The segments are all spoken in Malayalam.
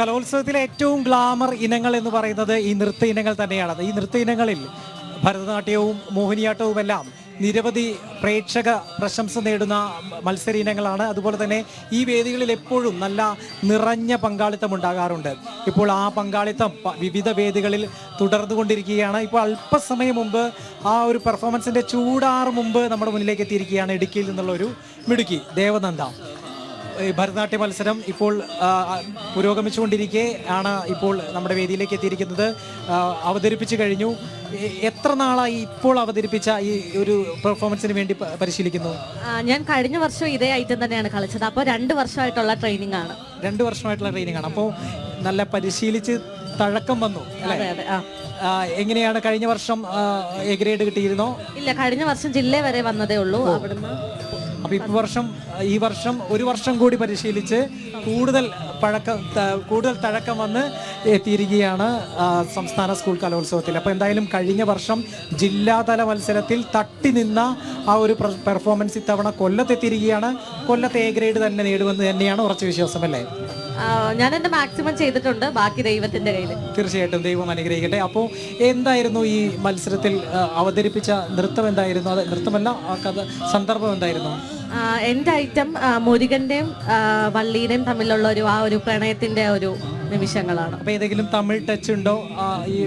കലോത്സവത്തിലെ ഏറ്റവും ഗ്ലാമർ ഇനങ്ങൾ എന്ന് പറയുന്നത് ഈ നൃത്ത ഇനങ്ങൾ തന്നെയാണ്. ഈ നൃത്ത ഇനങ്ങളിൽ ഭരതനാട്യവും മോഹിനിയാട്ടവും എല്ലാം നിരവധി പ്രേക്ഷക പ്രശംസ നേടുന്ന മത്സര ഇനങ്ങളാണ്. അതുപോലെ തന്നെ ഈ വേദികളിൽ എപ്പോഴും നല്ല നിറഞ്ഞ പങ്കാളിത്തം ഉണ്ടാകാറുണ്ട്. ഇപ്പോൾ ആ പങ്കാളിത്തം വിവിധ വേദികളിൽ തുടർന്നു കൊണ്ടിരിക്കുകയാണ് ഇപ്പോൾ അല്പസമയം മുമ്പ് ആ ഒരു പെർഫോമൻസിന്റെ ചൂടാറ് മുമ്പ് നമ്മുടെ മുന്നിലേക്ക് എത്തിയിരിക്കുകയാണ് ഇടുക്കിയിൽ നിന്നുള്ള ഒരു മിടുക്കി ദേവനന്ദ. ഭരതനാട്യ മത്സരം ഇപ്പോൾ പുരോഗമിച്ചുകൊണ്ടിരിക്കെ ആണ് ഇപ്പോൾ നമ്മുടെ വേദിയിലേക്ക് എത്തിയിരിക്കുന്നത്. അവതരിപ്പിച്ചു കഴിഞ്ഞു. എത്ര നാളായി ഇപ്പോൾ അവതരിപ്പിച്ച ഈ ഒരു പെർഫോമൻസിന് വേണ്ടി പരിശീലിക്കുന്നു? ഞാൻ കഴിഞ്ഞ വർഷം ഇതേ ഐറ്റം തന്നെയാണ് കളിച്ചത്. അപ്പോൾ രണ്ട് വർഷമായിട്ടുള്ള ട്രെയിനിങ് ആണ്. രണ്ട് വർഷമായിട്ടുള്ള ട്രെയിനിങ് ആണ്. അപ്പോൾ നല്ല പരിശീലിച്ച് തഴക്കം വന്നു അല്ലേ? എങ്ങനെയാണ് കഴിഞ്ഞ വർഷം എ ഗ്രേഡ് കിട്ടിയിരുന്നോ? ഇല്ല കഴിഞ്ഞ വർഷം ജില്ല വരെ വന്നതേ ഉള്ളൂ. അവിടുന്ന് അപ്പൊ ഈ വർഷം ഈ വർഷം ഒരു വർഷം കൂടി പരിശീലിച്ച് കൂടുതൽ പഴക്കം കൂടുതൽ തഴക്കം വന്ന് എത്തിയിരിക്കുകയാണ് സംസ്ഥാന സ്കൂൾ കലോത്സവത്തിൽ. അപ്പോൾ എന്തായാലും കഴിഞ്ഞ വർഷം ജില്ലാതല മത്സരത്തിൽ തട്ടി നിന്ന ആ ഒരു പെർഫോമൻസ് ഇത്തവണ കൊല്ലത്തെത്തിയിരിക്കുകയാണ്. കൊല്ലത്ത് എ ഗ്രേഡ് തന്നെ നേടുമെന്ന് തന്നെയാണ് ഉറച്ച വിശ്വാസം അല്ലേ? ആ, ഞാൻ എന്റെ മാക്സിമം ചെയ്തിട്ടുണ്ട്. ബാക്കി ദൈവത്തിന്റെ കയ്യിൽ തീർച്ചയായിട്ടും ദൈവം അനുഗ്രഹിക്കട്ടെ. അപ്പോൾ എന്തായിരുന്നു ഈ മത്സരത്തിൽ അവതരിപ്പിച്ച നൃത്തം എന്തായിരുന്നു? അത് നൃത്തമല്ല കഥ സന്ദർഭം എന്തായിരുന്നു? എന്റെ എന്റെ ഐറ്റം മുരുകന്റെയും വള്ളിയുടെയും തമ്മിലുള്ള ഒരു ആ ഒരു പ്രണയത്തിന്റെ ഒരു നിമിഷങ്ങളാണ്. അപ്പൊ ഏതെങ്കിലും തമിഴ് ടച്ച് ഉണ്ടോ? ഈ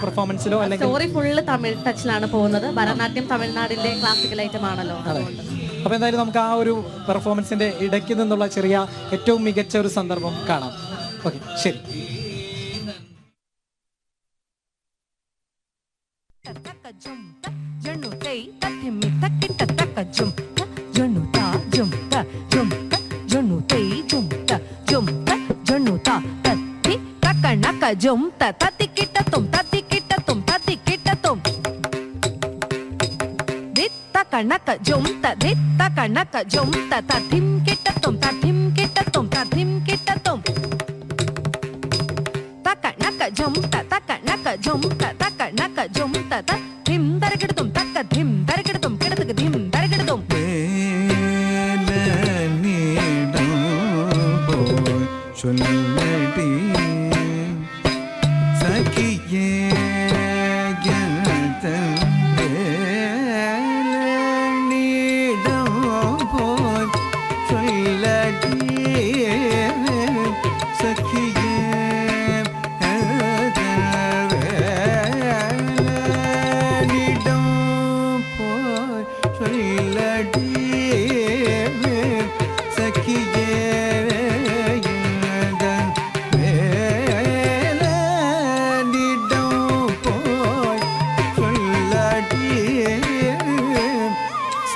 പെർഫോമൻസിലോ അല്ലെങ്കിൽ സ്റ്റോറി ഫുള്ള് തമിഴ് ടച്ചിലാണ് പോകുന്നത്. ഭരതനാട്യം തമിഴ്നാടിന്റെ ക്ലാസിക്കൽ ഐറ്റം ആണല്ലോ. അതുകൊണ്ട്. അപ്പൊ എന്തായാലും നമുക്ക് ആ ഒരു പെർഫോമൻസിന്റെ ഇടയ്ക്ക് നിന്നുള്ള ചെറിയ ഏറ്റവും മികച്ച ഒരു സന്ദർഭം കാണാം. ഓക്കെ ശരി taka jum ta janu tei తక జుం తిత్త కణక జుం తిం కిట్ట తుం తిం కిట్ట తుం తిం కిట్ట తుం తక నక జుం తక నక జుం తక నక జుం తత ధిం దరగడుతుం తక్క ధిం దరగడుతుం కిడతక ధిం దరగడుతుం చొల్ల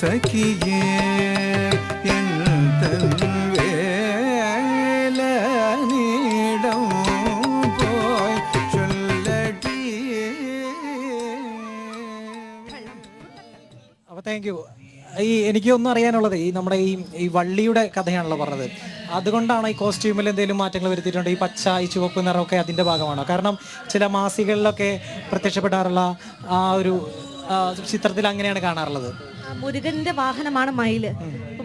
സഖിയേ താങ്ക് യു ഈ എനിക്ക് ഒന്നും അറിയാനുള്ളത് ഈ നമ്മുടെ ഈ ഈ വള്ളിയുടെ കഥയാണല്ലോ പറഞ്ഞത്. അതുകൊണ്ടാണ് ഈ കോസ്റ്റ്യൂമിൽ എന്തെങ്കിലും മാറ്റങ്ങൾ വരുത്തിയിട്ടുണ്ട്? ഈ പച്ച ഈ ചുവപ്പ് നിറമൊക്കെ അതിന്റെ ഭാഗമാണോ? കാരണം ചില മാസികകളിലൊക്കെ പ്രത്യക്ഷപ്പെടാറുള്ള ആ ഒരു ചിത്രത്തിൽ അങ്ങനെയാണ് കാണാറുള്ളത്. മുരുകന്റെ വാഹനമാണ് മയിൽ.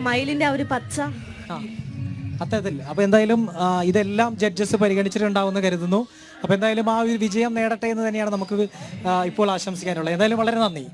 മയിലിന്റെ ആ ഒരു പച്ച. അത്തരത്തിൽ. അപ്പൊ എന്തായാലും ഇതെല്ലാം ജഡ്ജസ് പരിഗണിച്ചിട്ടുണ്ടാവുമെന്ന് കരുതുന്നു. അപ്പൊ എന്തായാലും ആ ഒരു വിജയം നേടട്ടെ എന്ന് തന്നെയാണ് നമുക്ക് ഇപ്പോൾ ആശംസിക്കാനുള്ളത്. എന്തായാലും വളരെ നന്ദി.